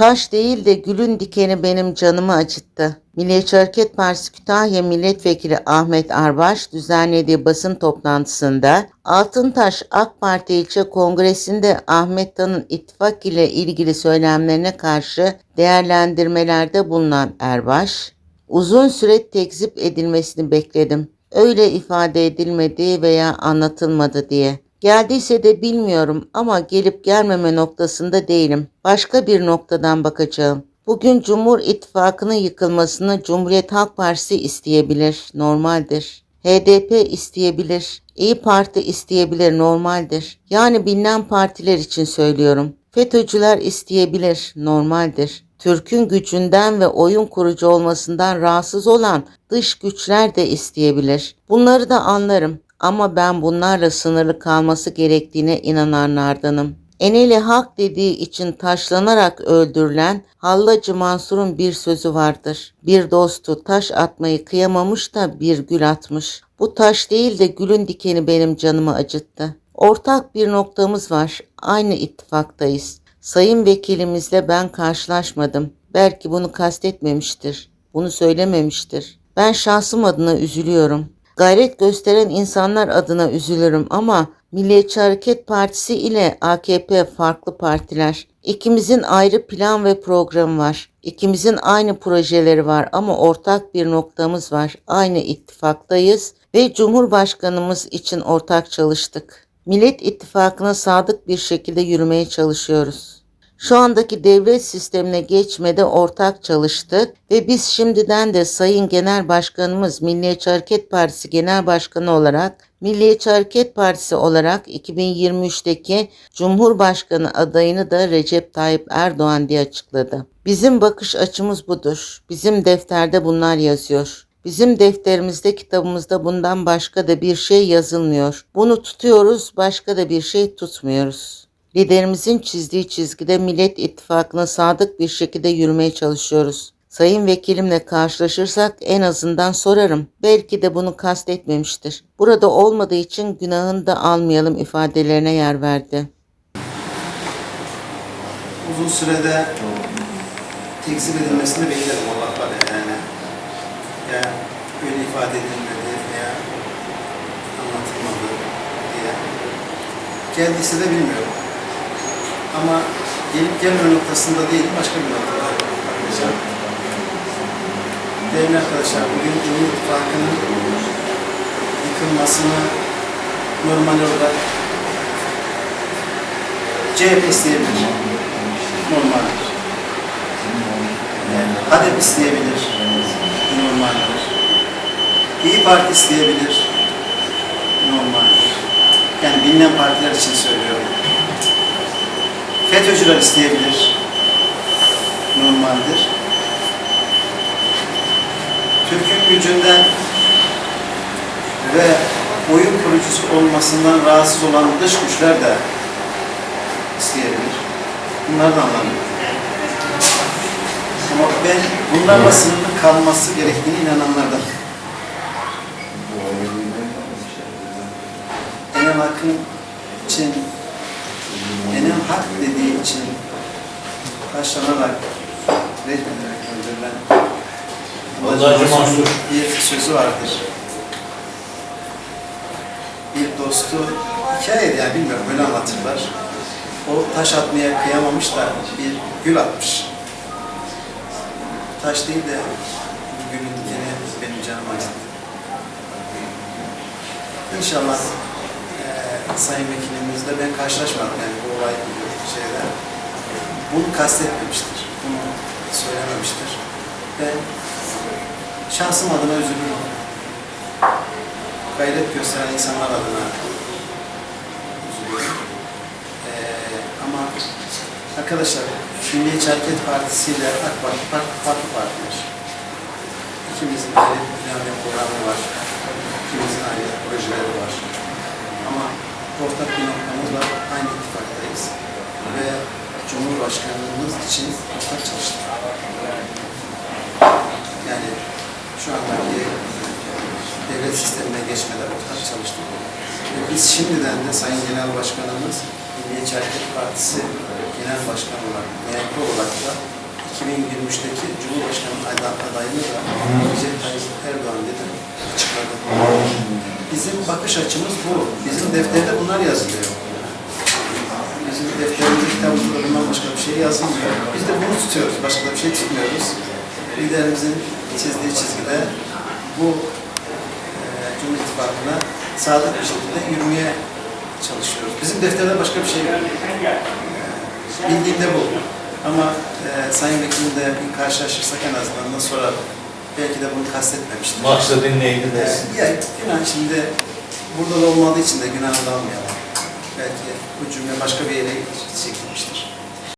Taş değil de gülün dikeni benim canımı acıttı. Milliyetçi Hareket Partisi Kütahya Milletvekili Ahmet Arbaş düzenlediği basın toplantısında Altıntaş AK Parti ilçe kongresinde Ahmet Tan'ın ittifak ile ilgili söylemlerine karşı değerlendirmelerde bulunan Erbaş, uzun süre tekzip edilmesini bekledim. Öyle ifade edilmedi veya anlatılmadı diye. Geldiyse de bilmiyorum ama gelip gelmeme noktasında değilim. Başka bir noktadan bakacağım. Bugün Cumhur İttifakı'nın yıkılmasını Cumhuriyet Halk Partisi isteyebilir, normaldir. HDP isteyebilir, İyi Parti isteyebilir, normaldir. Yani bilinen partiler için söylüyorum. FETÖ'cüler isteyebilir, normaldir. Türk'ün gücünden ve oyun kurucu olmasından rahatsız olan dış güçler de isteyebilir. Bunları da anlarım ama ben bunlarla sınırlı kalması gerektiğine inananlardanım. Eneli hak dediği için taşlanarak öldürülen Hallacı Mansur'un bir sözü vardır. Bir dostu taş atmayı kıyamamış da bir gül atmış. Bu taş değil de gülün dikeni benim canımı acıttı. Ortak bir noktamız var. Aynı ittifaktayız. Sayın vekilimizle ben karşılaşmadım. Belki bunu kastetmemiştir. Bunu söylememiştir. Ben şahsım adına üzülüyorum. Gayret gösteren insanlar adına üzülürüm ama Milliyetçi Hareket Partisi ile AKP farklı partiler. İkimizin ayrı plan ve programı var. İkimizin aynı projeleri var ama ortak bir noktamız var. Aynı ittifaktayız ve Cumhurbaşkanımız için ortak çalıştık. Millet İttifakı'na sadık bir şekilde yürümeye çalışıyoruz. Şu andaki devlet sistemine geçmede ortak çalıştık ve biz şimdiden de Sayın Genel Başkanımız Milliyetçi Hareket Partisi Genel Başkanı olarak Milliyetçi Hareket Partisi olarak 2023'teki Cumhurbaşkanı adayını da Recep Tayyip Erdoğan diye açıkladı. Bizim bakış açımız budur. Bizim defterde bunlar yazıyor. Bizim defterimizde, kitabımızda bundan başka da bir şey yazılmıyor. Bunu tutuyoruz, başka da bir şey tutmuyoruz. Liderimizin çizdiği çizgide Millet İttifakı'na sadık bir şekilde yürümeye çalışıyoruz. Sayın vekilimle karşılaşırsak en azından sorarım. Belki de bunu kastetmemiştir. Burada olmadığı için günahını da almayalım ifadelerine yer verdi. uzun sürede tekzip edilmesini beklerim lafları yani. Ya öyle ifade edilmedi veya anlatılmadı diye. Geldiyse de bilmiyorum. Ama gelip gelmeme noktasında değil, başka bir noktada bakacağım. Değerli arkadaşlar, bugün Cumhur İttifakı'nın yıkılmasını normal olarak CHP isteyebilir. Normaldir. Yani HADEP isteyebilir. Normaldir. İyi Parti isteyebilir. Normaldir. Yani bilinen partiler için söylüyorum. FETÖ'cüler isteyebilir. Normaldir. Türk'ün gücünden ve oyun kurucusu olmasından rahatsız olan dış güçler de isteyebilir. Bunlar da anlamıyor. Ama ben bunlarla sınırlı kalması gerektiğine inananlardan. Enem hakkın için, Enem hak dediği için taşlanarak, rejimlerek öldürülen Mansur. bir sözü vardır. Bir dostu hikaye yani bilmiyorum böyle anlatırlar. O taş atmaya kıyamamış da bir gül atmış. Taş değil de gülün dikeni benim canıma acıttı. İnşallah Sayın Vekilimizle ben karşılaşmadım yani bu olay gibi şeyler. Bunu kastetmemiştir. Bunu söylememiştir. Ben şahsım adına üzülüyorum. Gayret gösteren insanlar adına üzülüyorum. Ee, ama arkadaşlar Milliyetçi Hareket Partisi ile AK Parti farklı, farklı partiler. İkimizin ayrı plan ve programı var. İkimizin ayrı projeleri var. Ortak bir noktamız. Aynı ittifaktayız. Ve Cumhurbaşkanlığımız için ortak çalıştık. Yani şu andaki devlet sistemine geçmeden ortak çalıştık. Ve biz şimdiden de Sayın Genel Başkanımız Milliyetçi Hareket Partisi Genel genel başkan olarak, MHP olarak da 2023'teki Cumhurbaşkanı aday- adayını da Recep Tayyip Erdoğan dedi, açıkladı. Bizim bakış açımız bu. Bizim defterde bunlar yazılıyor. Bizim defterimizde, kitabımızda bundan başka bir şey yazılmıyor. Biz de bunu tutuyoruz. Başka bir şey tutmuyoruz. Liderimizin çizdiği çizgide bu e, Cumhur İttifakı'na sadık bir şekilde yürümeye çalışıyoruz. Bizim defterde başka bir şey yok. E, Bildiğim de bu. Ama e, Sayın Vekilim de bir karşılaşırsak en azından sonra belki de bunu kastetmemiştir. Maksadın neydi dersin? Ya günah şimdi burada da olmadığı için de günah almayalım. Belki bu cümle başka bir yere çekilmiştir.